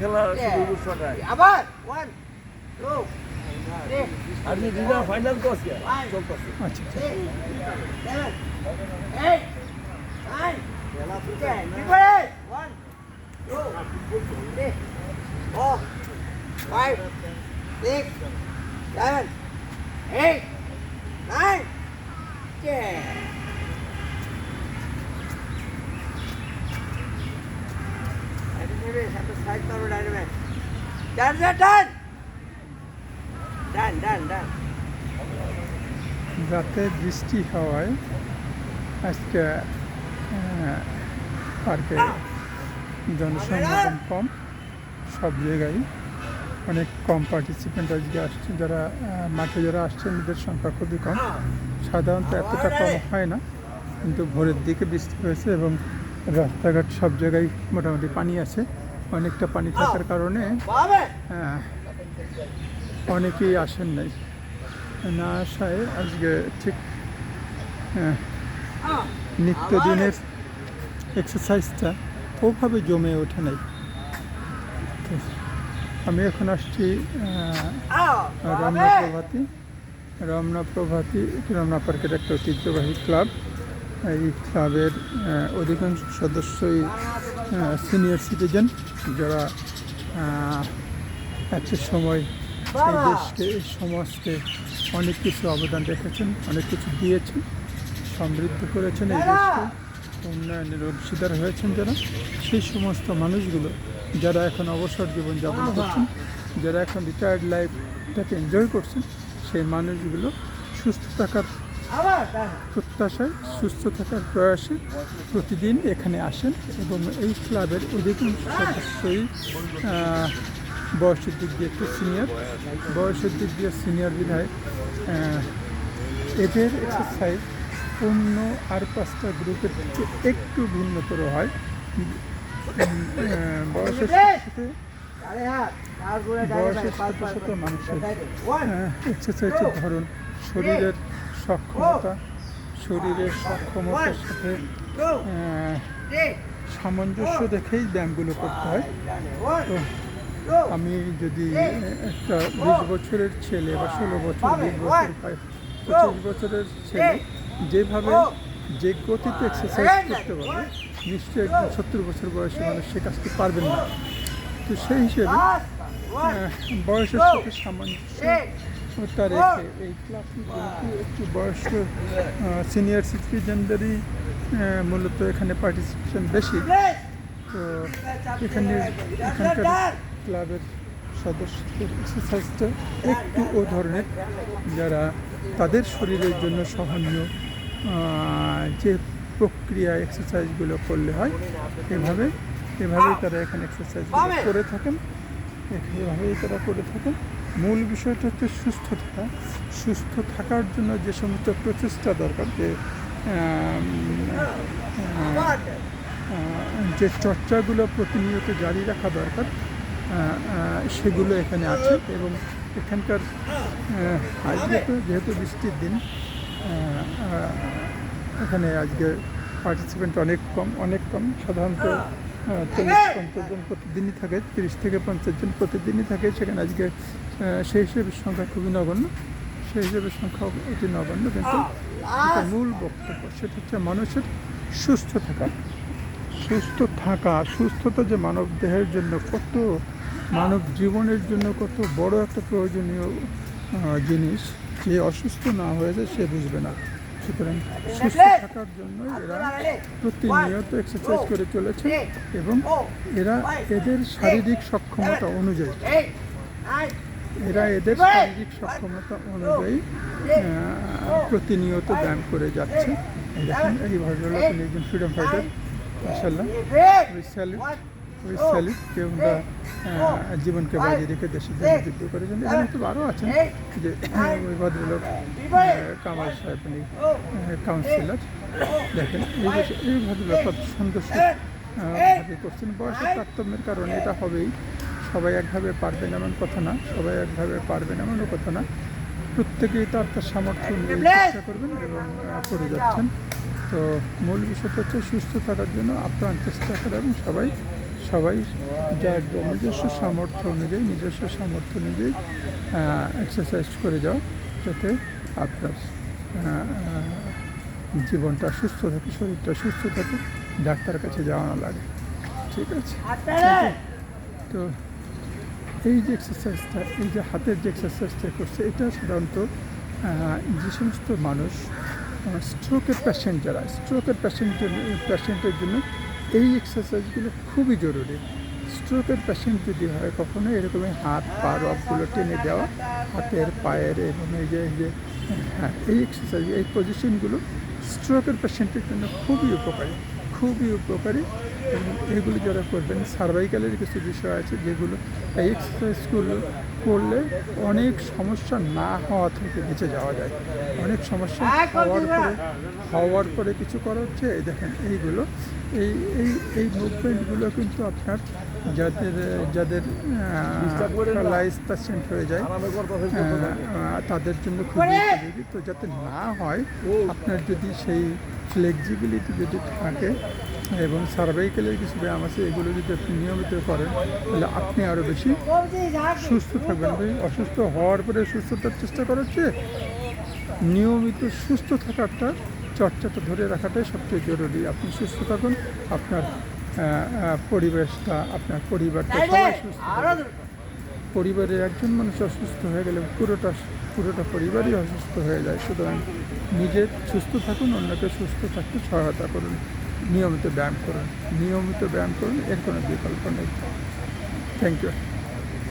খেলা শুরু ছটায় আবার one two three Argentina final তো আজকে চলতেছে আচ্ছা আচ্ছা। six, seven, Satisfied করো dynamic done done done. Done done রাতে বৃষ্টি হওয়ায় আজকে পার্কে জনসমাগম কম সব জায়গায়। অনেক কম পার্টিসিপেন্ট আজকে আসছে যারা মাঠে যারা আসছেন এদের সংখ্যা খুবই কম। সাধারণত এতটা কম হয় না কিন্তু ভোরের দিকে বৃষ্টি হয়েছে এবং রাস্তাঘাট সব জায়গায় মোটামুটি পানি আছে। অনেকটা পানি থাকার কারণে বাবে অনেকেই আসেন নাই। না আসায় আজকে ঠিক আহ, নিত্যদিনের এক্সারসাইজটা ওভাবে জমে ওঠে নাই। আমি এখন আসছি রমনা প্রভাতী রমনা প্রভাতী রমনা পার্কের একটা ঐতিহ্যবাহী ক্লাব। এই ক্লাবের অধিকাংশ সদস্যই সিনিয়র সিটিজেন যারা একটা সময় এই দেশকে এই সমাজকে অনেক কিছু অবদান রেখেছেন অনেক কিছু দিয়েছেন সমৃদ্ধ করেছেন এই দেশকে উন্নয়নের অংশীদার হয়েছেন যারা। সেই সমস্ত মানুষগুলো যারা এখন অবসর জীবন যাপন করছেন যারা এখন রিটায়ার্ড লাইফটাকে এনজয় করছেন সেই মানুষগুলো সুস্থ থাকার প্রত্যাশায় সুস্থ থাকার প্রয়াসে প্রতিদিন এখানে আসেন এবং এই ক্লাবের অধিকাংশ সদস্যই বয়সের দিক দিয়ে একটু সিনিয়র। বয়সের দিক দিয়ে সিনিয়র বিধায় এদের এক্সারসাইজ অন্য আর পাঁচটা গ্রুপের থেকে একটু ভিন্নতর হয়। বয়সের সাথে বয়সের সাথে মানুষের এক্সারসাইজের ধরন, শরীরের সক্ষমতা শরীরের সক্ষমতার সাথে সামঞ্জস্য দেখেই ব্যায়ামগুলো করতে হয়। তো আমি যদি একটা বিশ বছরের ছেলে বা ষোলো বছর বিশ বছর পঁচিশ বছরের ছেলে যেভাবে যে গতিতে এক্সারসাইজ করতে পারবে নিশ্চয়ই একজন সত্তর বছর বয়সী মানুষ সে কাজটি পারবেন না। তো সেই হিসেবে বয়সের সাথে রেখে এই যেহেতু একটু বয়স্ক সিনিয়র সিটিজেনদেরই মূলত এখানে পার্টিসিপেশন বেশি তো এখানে এখানকার ক্লাবের সদস্যদের এক্সারসাইজটা একটু ও ধরনের, যারা তাদের শরীরের জন্য সহনীয় যে প্রক্রিয়া এক্সারসাইজগুলো করলে হয়, এভাবে, এভাবেই তারা এখানে এক্সারসাইজ করে থাকেন। এভাবেই তারা করে থাকেন। মূল বিষয়টা হচ্ছে সুস্থ থাকা। সুস্থ থাকার জন্য যে সমস্ত প্রচেষ্টা দরকার, যে যে চর্চাগুলো প্রতিনিয়ত জারি রাখা দরকার সেগুলো এখানে আছে এবং এখানকার আজকে তো যেহেতু বৃষ্টির দিন এখানে আজকে পার্টিসিপেন্ট অনেক কম অনেক কম, সাধারণত চল্লিশ পঞ্চাশ জন প্রতিদিনই থাকে, তিরিশ থেকে পঞ্চাশ জন প্রতিদিনই থাকে। সেখানে আজকে সেই হিসেবে সংখ্যা খুবই নগণ্য। সেই হিসেবে সংখ্যা অতি নগণ্য, কিন্তু মূল বক্তব্য সেটা হচ্ছে মানুষের সুস্থ থাকা। সুস্থ থাকা, সুস্থতা যে মানব দেহের জন্য কত, মানব জীবনের জন্য কত বড় একটা প্রয়োজনীয় জিনিস। যে অসুস্থ না হয়ে যায় সে বুঝবে না। সুতরাং সুস্থ থাকার জন্য এরা প্রতিনিয়ত এক্সারসাইজ করে চলেছে এবং এরা এদের শারীরিক সক্ষমতা অনুযায়ী। এরা এদের শারীরিক সক্ষমতা অনুযায়ী প্রতিনিয়ত ব্যায়াম করে যাচ্ছে। দেখেন এই ভদ্রলোক একজন ফ্রিডম ফাইটার মাসাল্লাহ স্যালিট ওই কেউ জীবনকে বাজিয়ে রেখে দেশের জন্য যুদ্ধ করেছেন। এখানে তো আরও আছেন যে, ওই ভদ্রলোক কামাল সাহেব, উনি কাউন্সিলর দেখেন, এই এই ভদ্রলোক কত সুন্দর করছেন। বয়সের তারতম্যের কারণে এটা হবেই। সবাই একভাবে পারবেন এমন কথা না, সবাই একভাবে পারবেন এমনও কথা না। প্রত্যেকেই তার তার সামর্থ্য অনুযায়ী চেষ্টা করবেন এবং করে যাচ্ছেন। তো মূল বিষয়টা হচ্ছে সুস্থ থাকার জন্য আপ্রাণ চেষ্টা করা এবং সবাই সবাই যার নিজস্ব সামর্থ্য অনুযায়ী নিজস্ব সামর্থ্য অনুযায়ী এক্সারসাইজ করে যাও যাতে আপনার জীবনটা সুস্থ থাকে শরীরটা সুস্থ থাকে ডাক্তারের কাছে যাওয়া না লাগে। ঠিক আছে? তো এই যে এক্সারসাইজটা এই যে হাতের যে এক্সারসাইজটা করছে এটা সাধারণত যে সমস্ত মানুষ স্ট্রোকের পেশেন্ট যারা স্ট্রোকের পেশেন্টের পেশেন্টের জন্য এই এক্সারসাইজগুলো খুবই জরুরি। স্ট্রোকের পেশেন্ট যদি হয় কখনো এরকমই হাত পা রবগুলো টেনে দেওয়া, হাতের, পায়ের এবং এই যে হ্যাঁ এই এক্সারসাইজ এই পজিশনগুলো স্ট্রোকের পেশেন্টের জন্য খুবই উপকারী। খুবই উপকারী। এগুলো যারা করবেন সার্ভাইকালের কিছু বিষয় আছে যেগুলো এই এক্সারসাইজগুলো করলে অনেক সমস্যা না হওয়া থেকে বেঁচে যাওয়া যায়। অনেক সমস্যা হওয়ার পরে হওয়ার পরে কিছু করা হচ্ছে এই দেখেন এইগুলো এই এই এই মুভমেন্টগুলো কিন্তু আপনার যাদের যাদের পেশেন্ট হয়ে যায় তাদের জন্য খুবই উপযোগী। তো যাতে না হয়, আপনার যদি সেই ফ্লেক্সিবিলিটি যদি থাকে এবং সার্ভাইকেলের কিছু ব্যায়াম আছে, এগুলো যদি আপনি নিয়মিত করেন, তাহলে আপনি আরও বেশি সুস্থ থাকবেন। অসুস্থ হওয়ার পরে সুস্থতার চেষ্টা করার চেয়ে নিয়মিত সুস্থ থাকাটা চর্চাটা ধরে রাখাটাই সবচেয়ে জরুরি। আপনি সুস্থ থাকুন আপনার পরিবেশটা আপনার পরিবারটা সবাই সুস্থ পরিবারের একজন মানুষ অসুস্থ হয়ে গেলে পুরোটা পুরোটা পরিবারই অসুস্থ হয়ে যায়। সুতরাং নিজে সুস্থ থাকুন অন্যকে সুস্থ থাকতে সহায়তা করুন। নিয়মিত ব্যায়াম করুন। নিয়মিত ব্যায়াম করুন এর কোনো বিকল্প নেই। Thank you